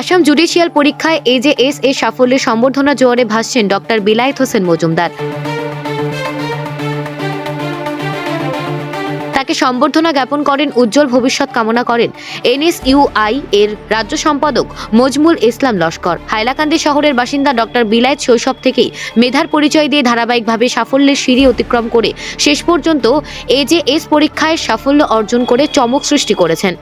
Assam judicial পরীক্ষায় এজেএস এর সাফল্যের সম্বর্ধনা জোয়ারে ভাসছেন ডক্টর বিলায়েত হোসেন মজুমদার। তাকে সম্বর্ধনা জ্ঞাপন করেন, উজ্জ্বল ভবিষ্যৎ কামনা করেন এনএসইউআই এর রাজ্য সম্পাদক মজমুল ইসলাম লস্কর। হাইলাকান্দি শহরের বাসিন্দা ডক্টর বিলায়েত শৈশব থেকেই মেধার পরিচয় দিয়ে ধারাবাহিকভাবে সাফল্যের সিঁড়ি অতিক্রম করে শেষ পর্যন্ত এজেএস পরীক্ষায় সাফল্য অর্জন করে চমক সৃষ্টি করেছেন।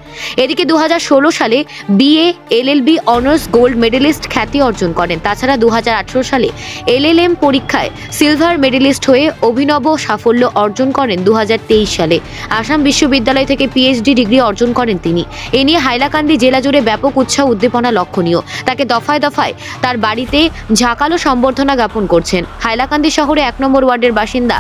এদিকে দু হাজার ষোলো সালে BA LLB honours gold medalist খ্যাতি অর্জন করেন। তাছাড়া দু হাজার আঠারো সালে এলএলএম পরীক্ষায় সিলভার মেডেলিস্ট হয়ে অভিনব সাফল্য অর্জন করেন দু হাজার তেইশ সালে। আসাম বিশ্ববিদ্যালয় থেকে পিএইচডি ডিগ্রি অর্জন করেন তিনি। এ নিয়ে হাইলাকান্দি জেলা জুড়ে ব্যাপক উৎসাহ উদ্দীপনা লক্ষণীয়। তাকে দফায় দফায় তার বাড়িতে ঝাঁকালো সম্বর্ধনা জ্ঞাপন করছেন। হাইলাকান্দি শহরে এক নম্বর ওয়ার্ডের বাসিন্দা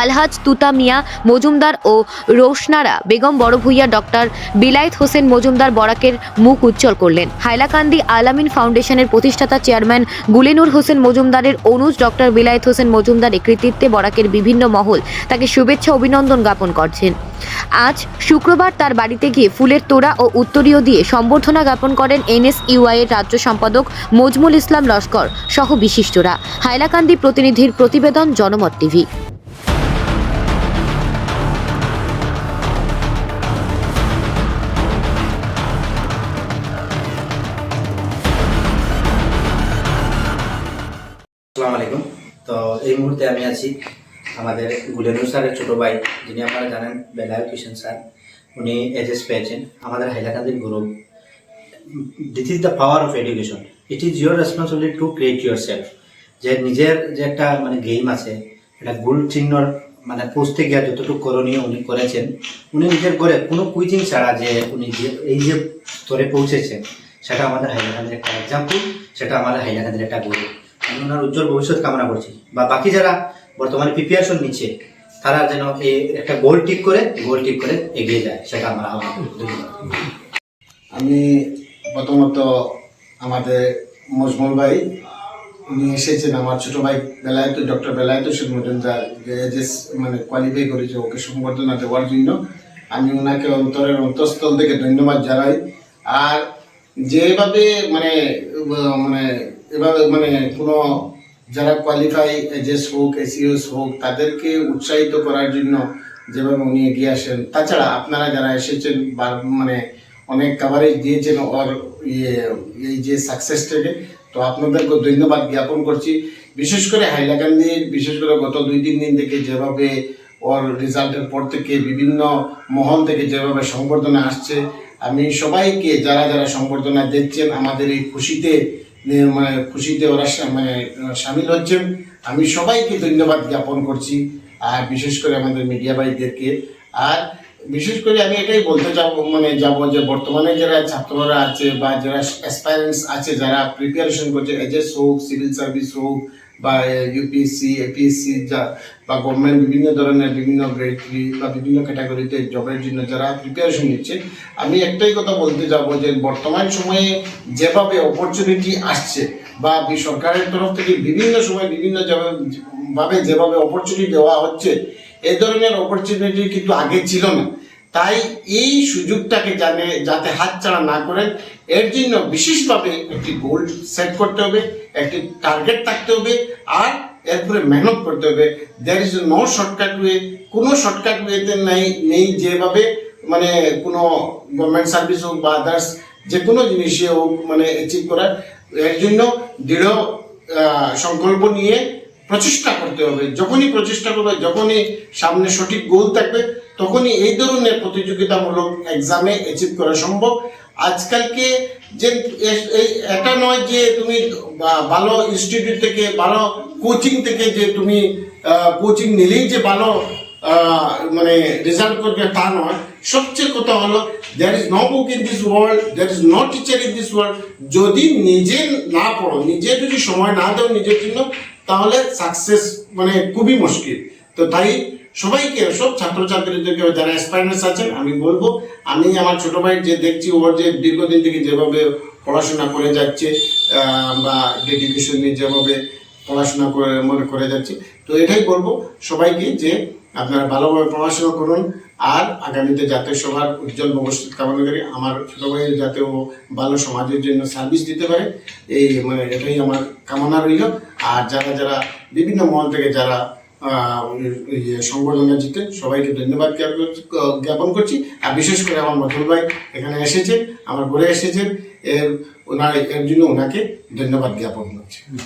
আলহাজ তুতা মিয়া, মজুমদার ও রোশনারা, বেগম বড় ভূঁইয়া ডক্টর বিলায়েত হোসেন মজুমদার বরাকের মুখ উজ্জ্বল করলেন। হাইলাকান্দি আলামিন ফাউন্ডেশনের প্রতিষ্ঠাতা চেয়ারম্যান গুলেনুর হোসেন মজুমদারের অনুজ ডক্টর বিলায়েত হোসেন মজুমদারের কৃতিত্বে বরাকের বিভিন্ন মহল তাকে শুভেচ্ছা অভিনন্দন জ্ঞাপন করছেন। আজ শুক্রবার তার বাড়িতে গিয়ে ফুলের তোড়া ও উত্তরীয় দিয়ে সম্বর্ধনা জ্ঞাপন করেন এনএসইউআই এর রাজ্য সম্পাদক মজমুল ইসলাম লস্কর সহ বিশিষ্টরা। হাইলাকান্দি প্রতিনিধির প্রতিবেদন জনমত টিভি। আসসালামু আলাইকুম তো এই মুহূর্তে আমি আছি আমাদের গুলেনু স্যারের ছোটো ভাই, যিনি আপনারা জানেন বেলায় কিষণ স্যার। উনি এজেস পেয়েছেন, আমাদের হাইলাকান্দির গুরু this is the power of education it is your responsibility to create yourself যে নিজের যে একটা মানে গেম আছে এটা গোল চিহ্নর মানে পৌঁছতে গিয়ে যতটুকু করণীয় উনি করেছেন, উনি নিজের করে কোনো কুইজিং ছাড়া যে উনি যে এই যে স্তরে পৌঁছেছেন, সেটা আমাদের হাইলাকান্দির একটা এক্সাম্পল সেটা আমাদের হাইলাকান্দির একটা গুরু আমি ওনার উজ্জ্বল ভবিষ্যৎ কামনা করছি। বা বাকি যারা বর্তমানে প্রিপারেশন নিচ্ছে, তারা যেন এই একটা গোল ঠিক করে গোল ঠিক করে এগিয়ে যায়, সেটা আমরা ধন্যবাদ। আমি প্রথমত আমাদের মজমুল ভাই, উনি এসেছেন, আমার ছোট ভাই বেলায়ত ডক্টর বেলায়ত শেখ মজুমদার মানে কোয়ালিফাই করেছে ওকে সংবর্ধনা দেওয়ার জন্য। আমি ওনাকে অন্তরের অন্তঃস্থল থেকে ধন্যবাদ জানাই। আর যেভাবে মানে মানে এভাবে মানে কোনো যারা কোয়ালিফাই এজেস হোক এসিওস হোক, তাদেরকে উৎসাহিত করার জন্য যেভাবে উনি এগিয়ে আসেন, তাছাড়া আপনারা যারা এসেছেন মানে অনেক কাভারেজ দিয়েছেন ওর ইয়ে এই যে সাকসেস থেকে, তো আপনাদেরকে ধন্যবাদ জ্ঞাপন করছি। বিশেষ করে হাইলাকান্দির বিশেষ করে গত দুই, তিন দিন থেকে যেভাবে ওর রেজাল্টের পর থেকে বিভিন্ন মহল থেকে যেভাবে সংবর্ধনা আসছে, আমি সবাইকে, যারা যারা সংবর্ধনা দিচ্ছেন, আমাদের এই খুশিতে মানে খুশিতে ওরা মানে সামিল হচ্ছেন। আমি সবাইকে ধন্যবাদ জ্ঞাপন করছি, আর বিশেষ করে আমাদের মিডিয়া ভাইদেরকে। আর বিশেষ করে আমি এটাই বলতে যাব মানে যাব যে বর্তমানে যারা ছাত্ররা আছে বা যারা অ্যাসপায়ারেন্টস আছে, যারা প্রিপারেশন করছে এজেস হোক সিভিল সার্ভিস হোক বা ইউপিএসসি এপিএসসি যা বা গভর্নমেন্ট বিভিন্ন ধরনের বিভিন্ন গ্রেড বা বিভিন্ন ক্যাটাগরিতে জবের জন্য যারা প্রিপারেশন নিচ্ছে, আমি একটাই কথা বলতে যাব যে বর্তমান সময়ে যেভাবে অপরচুনিটি আসছে বা বি- সরকারের তরফ থেকে বিভিন্ন সময় বিভিন্ন ভাবে যেভাবে অপরচুনিটি দেওয়া হচ্ছে, এ ধরনের অপরচুনিটি কিন্তু আগে ছিল না। তাই এই সুযোগটাকে জানে, যাতে হাতছাড়া না করেন এর জন্য বিশেষভাবে একটি গোল সেট করতে হবে, একটি টার্গেট থাকতে হবে, আর এরপরে মেহনত করতে হবে। There is no shortcut way কোনো শর্টকাট ওয়েতে নেই নেই যেভাবে মানে কোনো গভর্নমেন্ট সার্ভিস হোক বা আদার্স যে কোনো জিনিসে হোক মানে অ্যাচিভ করার। এর জন্য দৃঢ় সংকল্প নিয়ে প্রচেষ্টা করতে হবে। যখনই প্রচেষ্টা করবে, যখনই সামনে সঠিক গোল থাকবে তখনই এই ধরনের প্রতিযোগিতামূলক এক্সামে অ্যাচিভ করা সম্ভব। আজকালকে যে এটা নয় যে তুমি ভালো ইনস্টিটিউট থেকে, ভালো কোচিং থেকে যে তুমি কোচিং নিলেই যে ভালো মানে রেজাল্ট করবে তা নয়। সবচেয়ে কথা হলো there is no book in this world there is no teacher in this world যদি নিজে না পড়ো, নিজে যদি সময় না দাও নিজের জন্য, তাহলে সাকসেস মানে খুবই মুশকিল। তো তাই সবাইকে, সব ছাত্র ছাত্রছাত্রীদেরকে যারা অ্যাসপায়ারেন্স আছেন, আমি বলব, আমি আমার ছোট ভাই যে দেখছি ওর যে দীর্ঘদিন থেকে যেভাবে পড়াশোনা করে যাচ্ছে বা ডেডিকেশন নিয়ে যেভাবে পড়াশোনা করে, মনে করে যাচ্ছে, তো এটাই বলব সবাইকে যে আপনারা ভালোভাবে পড়াশোনা করুন, আর আগামীতে জাতীয় সভার উজ্জ্বল ভবিষ্যৎ কামনা করি, আমার ছোট ভাইয়ের যাতে ও ভালো সমাজের জন্য সার্ভিস দিতে পারে, এই মানে এটাই আমার কামনা রইল, আর যারা যারা বিভিন্ন মহল থেকে যারা সংবর্ধনা জিতে সবাইকে ধন্যবাদ জ্ঞাপন করছি- জ্ঞাপন করছি। আর বিশেষ করে আমার মধুর ভাই এখানে এসেছেন, আমার ঘরে এসেছেন। এর, ওনার, এর জন্য ওনাকে ধন্যবাদ জ্ঞাপন করছি।